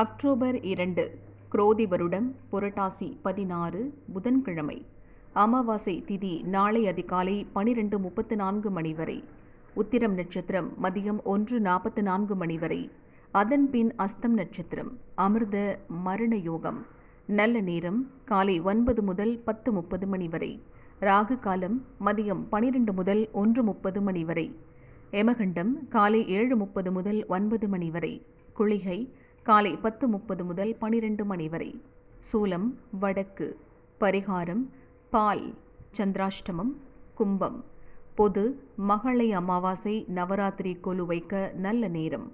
October இரண்டு குரோதி வருடம் புரட்டாசி பதினாறு புதன்கிழமை. அமாவாசை திதி நாளை அதிகாலை பனிரெண்டு முப்பத்து நான்கு மணி வரை. உத்திரம் நட்சத்திரம் மதியம் ஒன்று நாற்பத்து நான்கு மணி வரை. அதன் பின் அஸ்தம் நட்சத்திரம் அமிர்த மரண யோகம். நல்ல நேரம் காலை ஒன்பது முதல் பத்து முப்பது மணி வரை. ராகு காலம் மதியம் பனிரெண்டு முதல் ஒன்று முப்பது மணி வரை. எமகண்டம் காலை ஏழு முப்பது முதல் ஒன்பது மணி வரை. குளிகை காலை பத்து முப்பது முதல் பனிரெண்டு மணி வரை. சூலம் வடக்கு. பரிகாரம் பால். சந்திராஷ்டமம் கும்பம். பொது மகளை அமாவாசை நவராத்திரி கொலு வைக்க நல்ல நேரம்.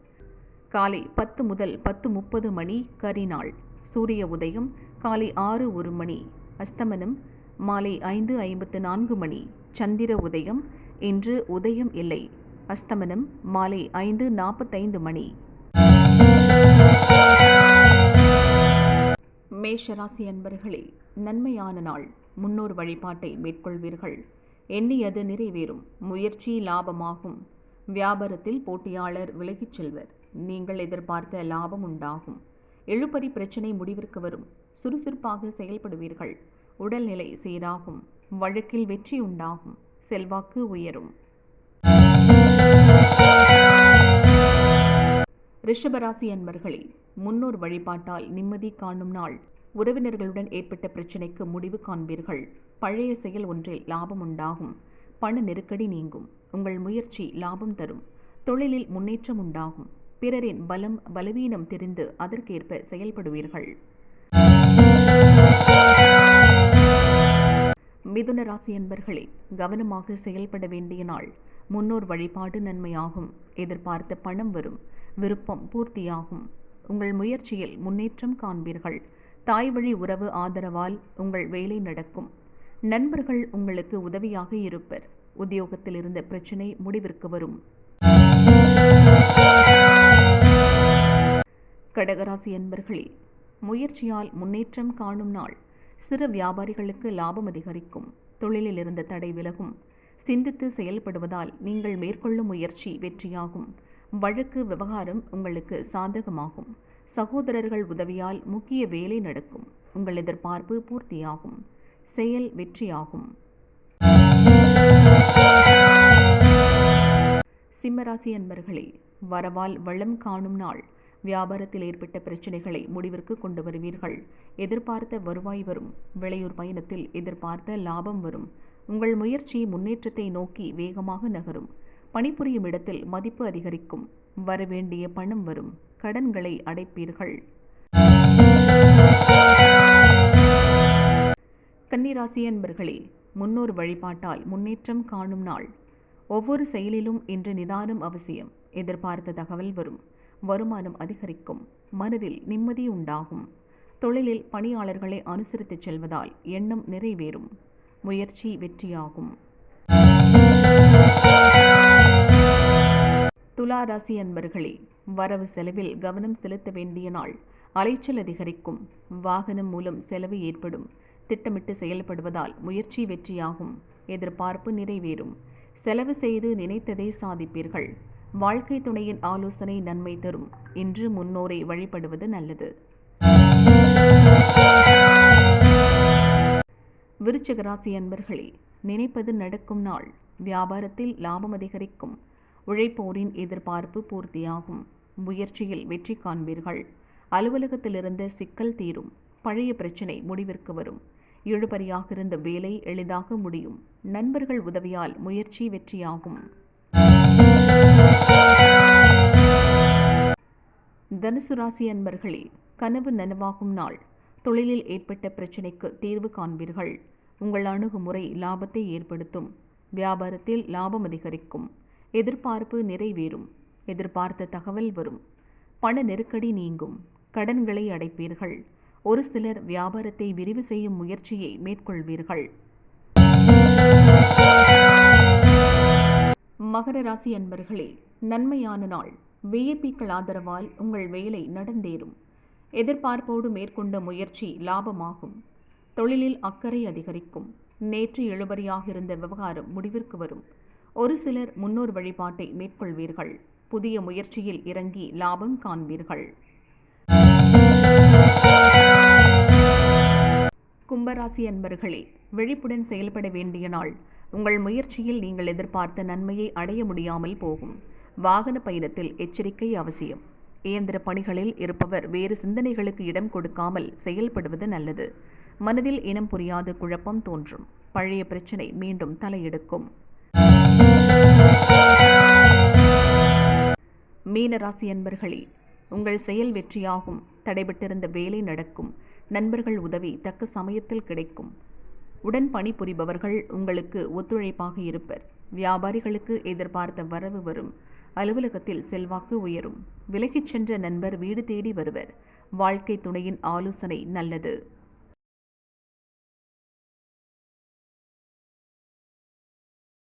காலை பத்து முதல் பத்து முப்பது மணி கரிநாள் சூரிய உதயம் காலை ஆறு ஒரு மணி. அஸ்தமனம் மாலை ஐந்து ஐம்பத்து நான்கு மணி. சந்திர உதயம் இன்று உதயம் இல்லை. அஸ்தமனம் மாலை ஐந்து நாற்பத்தைந்து மணி. மேஷராசி அன்பர்களே நன்மையான நாள். முன்னோர் வழிபாட்டை மேற்கொள்வீர்கள். எண்ணியது நிறைவேறும். முயற்சி லாபமாகும். வியாபாரத்தில் போட்டியாளர் விலகிச் செல்வர். நீங்கள் எதிர்பார்த்த லாபம் உண்டாகும். எழுப்பறி பிரச்சனை முடிவிற்கு வரும். சுறுசுறுப்பாக செயல்படுவீர்கள். உடல்நிலை சீராகும். வழக்கில் வெற்றி உண்டாகும். செல்வாக்கு உயரும். ரிஷபராசி அன்பர்களே முன்னோர் வழிபாட்டால் நிம்மதி காணும் நாள். உறவினர்களுடன் ஏற்பட்ட பிரச்சினைக்கு முடிவு காண்பீர்கள். பழைய செயல் ஒன்றில் லாபம் உண்டாகும். பண நெருக்கடி நீங்கும். உங்கள் முயற்சி லாபம் தரும். தொழிலில் முன்னேற்றம் உண்டாகும். பிறரின் பலம் பலவீனம் தெரிந்து அதற்கேற்ப செயல்படுவீர்கள். மிதுன ராசி அன்பர்களே கவனமாக செயல்பட வேண்டிய நாள். முன்னோர் வழிபாடு நன்மையாகும். எதிர்பார்த்த பணம் வரும். விருப்பம் பூர்த்தியாகும். உங்கள் முயற்சியில் முன்னேற்றம் காண்பீர்கள். தாய் வழி உறவு ஆதரவால் உங்கள் வேலை நடக்கும். நண்பர்கள் உங்களுக்கு உதவியாக இருப்பர். உத்தியோகத்தில் இருந்த பிரச்சினை முடிவிற்கு வரும். கடகராசி என்பர்களே முயற்சியால் முன்னேற்றம் காணும் நாள். சிறு வியாபாரிகளுக்கு லாபம் அதிகரிக்கும். தொழிலில் இருந்த தடை விலகும். சிந்தித்து செயல்படுவதால் நீங்கள் மேற்கொள்ளும் முயற்சி வெற்றியாகும். வழக்கு விவகாரம் உங்களுக்கு சாதகமாகும். சகோதரர்கள் உதவியால் முக்கிய வேலை நடக்கும். உங்கள் எதிர்பார்ப்பு பூர்த்தியாகும். செயல் வெற்றியாகும். சிம்மராசி அன்பர்களே வரவால் வளம் காணும் நாள். வியாபாரத்தில் ஏற்பட்ட பிரச்சனைகளை முடிவிற்கு கொண்டு வருவீர்கள். எதிர்பார்த்த வருவாய் வரும். விளையூர் பயணத்தில் எதிர்பார்த்த லாபம் வரும். உங்கள் முயற்சி முன்னேற்றத்தை நோக்கி வேகமாக நகரும். பணிபுரியும் இடத்தில் மதிப்பு அதிகரிக்கும். வரவேண்டிய பணம் வரும். கடன்களை அடைப்பீர்கள். கன்னிராசி அன்பர்களே முன்னோர் வழிபாட்டால் முன்னேற்றம் காணும் நாள். ஒவ்வொரு செயலிலும் இன்று நிதானம் அவசியம். எதிர்பார்த்த தகவல் வரும். வருமானம் அதிகரிக்கும். மனதில் நிம்மதி உண்டாகும். தொழிலில் பணியாளர்களை அனுசரித்துச் செல்வதால் எண்ணம் நிறைவேறும். முயற்சி வெற்றியாகும். துலா ராசி அன்பர்களே வரவு செலவில் கவனம் செலுத்த வேண்டிய நாள். அலைச்சல் அதிகரிக்கும். வாகனம் மூலம் செலவு ஏற்படும். திட்டமிட்டு செயல்படுவதால் முயற்சி வெற்றியாகும். எதிர்பார்ப்பு நிறைவேறும். செலவு செய்து நினைத்ததை சாதிப்பீர்கள். வாழ்க்கை துணையின் ஆலோசனை நன்மை தரும். இன்று முன்னோரை வழிபடுவது நல்லது. விருச்சிக ராசி அன்பர்களே நினைப்பது நடக்கும் நாள். வியாபாரத்தில் லாபம் அதிகரிக்கும். உழைப்போரின் எதிர்பார்ப்பு பூர்த்தியாகும். முயற்சியில் வெற்றி காண்பீர்கள். அலுவலகத்திலிருந்த சிக்கல் தீரும். பழைய பிரச்சனை முடிவிற்கு வரும். இழுபறியாக இருந்த வேலை எளிதாக முடியும். நண்பர்கள் உதவியால் முயற்சி வெற்றியாகும். தனுசு ராசி அன்பர்களே கனவு நனவாகும் நாள். தொழிலில் ஏற்பட்ட பிரச்சினைக்கு தீர்வு காண்பீர்கள். உங்கள் அணுகுமுறை லாபத்தை ஏற்படுத்தும். வியாபாரத்தில் லாபம் அதிகரிக்கும். எதிர்பார்ப்பு நிறைவேறும். எதிர்பார்த்த தகவல் வரும். பண நெருக்கடி நீங்கும். கடன்களை அடைப்பீர்கள். ஒரு சிலர் வியாபாரத்தை விரிவு செய்யும் முயற்சியை மேற்கொள்வீர்கள். மகர ராசி அன்பர்களே நன்மையான நாள். விஐபிக்கள் ஆதரவால் உங்கள் வேலை நடந்தேறும். எதிர்பார்ப்போடு மேற்கொண்ட முயற்சி லாபமாகும். தொழிலில் அக்கறை அதிகரிக்கும். நேற்று இழுபறியாக இருந்த விவகாரம் முடிவிற்கு வரும். ஒரு சிலர் முன்னோர் வழிபாட்டை மேற்கொள்வீர்கள். புதிய முயற்சியில் இறங்கி லாபம் காண்பீர்கள். கும்பராசி அன்பர்களே விழிப்புடன் செயல்பட வேண்டிய நாள். உங்கள் முயற்சியில் நீங்கள் எதிர்பார்த்த நன்மையை அடைய முடியாமல் போகும். வாகன பயணத்தில் எச்சரிக்கை அவசியம். இயந்திர பணிகளில் இருப்பவர் வேறு சிந்தனைகளுக்கு இடம் கொடுக்காமல் செயல்படுவது நல்லது. மனதில் இனம் புரியாத குழப்பம் தோன்றும். பழைய பிரச்சனை மீண்டும் தலையெடுக்கும். மீனராசி அன்பர்களே உங்கள் செயல் வெற்றியாகும் தடைபட்டிருந்த வேலை நடக்கும் நண்பர்கள் உதவி தக்க சமயத்தில் கிடைக்கும். உடன் பணிபுரிபவர்கள் உங்களுக்கு ஒத்துழைப்பாக இருப்பர். வியாபாரிகளுக்கு எதிர்பார்த்த வரவு வரும். அலுவலகத்தில் செல்வாக்கு உயரும். விலகிச் சென்ற நண்பர் வீடு தேடி வருவர். வாழ்க்கை துணையின் ஆலோசனை நல்லது.